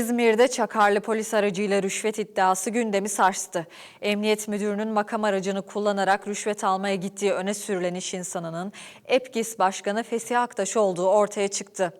İzmir'de çakarlı polis aracıyla rüşvet iddiası gündemi sarstı. Emniyet müdürünün makam aracını kullanarak rüşvet almaya gittiği öne sürülen iş insanının EPGİS Başkanı Fesih Aktaş olduğu ortaya çıktı.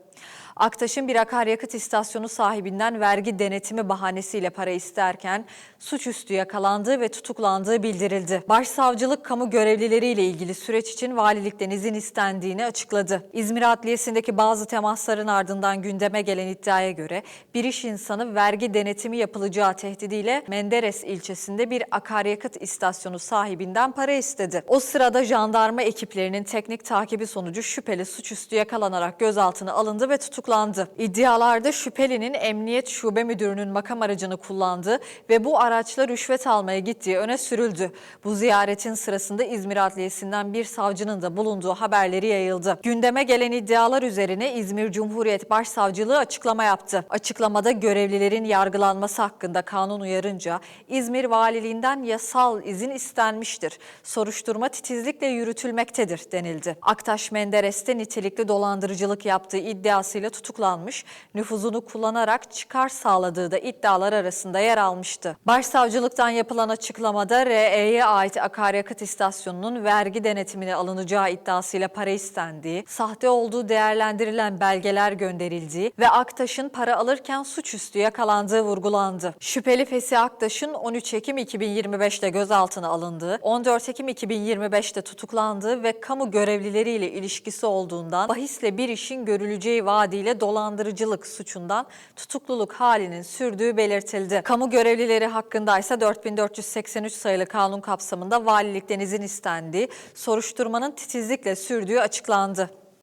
Aktaş'ın bir akaryakıt istasyonu sahibinden vergi denetimi bahanesiyle para isterken suçüstü yakalandığı ve tutuklandığı bildirildi. Başsavcılık kamu görevlileriyle ilgili süreç için valilikten izin istendiğini açıkladı. İzmir Adliyesi'ndeki bazı temasların ardından gündeme gelen iddiaya göre bir iş insanı vergi denetimi yapılacağı tehdidiyle Menderes ilçesinde bir akaryakıt istasyonu sahibinden para istedi. O sırada jandarma ekiplerinin teknik takibi sonucu şüpheli suçüstü yakalanarak gözaltına alındı ve tutuklandı. İddialarda şüphelinin emniyet şube müdürünün makam aracını kullandığı ve bu araçla rüşvet almaya gittiği öne sürüldü. Bu ziyaretin sırasında İzmir Adliyesi'nden bir savcının da bulunduğu haberleri yayıldı. Gündeme gelen iddialar üzerine İzmir Cumhuriyet Başsavcılığı açıklama yaptı. Açıklamada görevlilerin yargılanması hakkında kanun uyarınca İzmir Valiliğinden yasal izin istenmiştir. Soruşturma titizlikle yürütülmektedir denildi. Aktaş Menderes'te nitelikli dolandırıcılık yaptığı iddiasıyla tutuklanmış, nüfuzunu kullanarak çıkar sağladığı da iddialar arasında yer almıştı. Başsavcılıktan yapılan açıklamada RE'ye ait akaryakıt istasyonunun vergi denetimine alınacağı iddiasıyla para istendiği, sahte olduğu değerlendirilen belgeler gönderildiği ve Aktaş'ın para alırken suçüstü yakalandığı vurgulandı. Şüpheli Fesih Aktaş'ın 13 Ekim 2025'te gözaltına alındığı, 14 Ekim 2025'te tutuklandığı ve kamu görevlileriyle ilişkisi olduğundan bahisle bir işin görüleceği vaadiyle dolandırıcılık suçundan tutukluluk halinin sürdüğü belirtildi. Kamu görevlileri hakkında ise 4483 sayılı kanun kapsamında valilikten izin istendiği, soruşturmanın titizlikle sürdüğü açıklandı.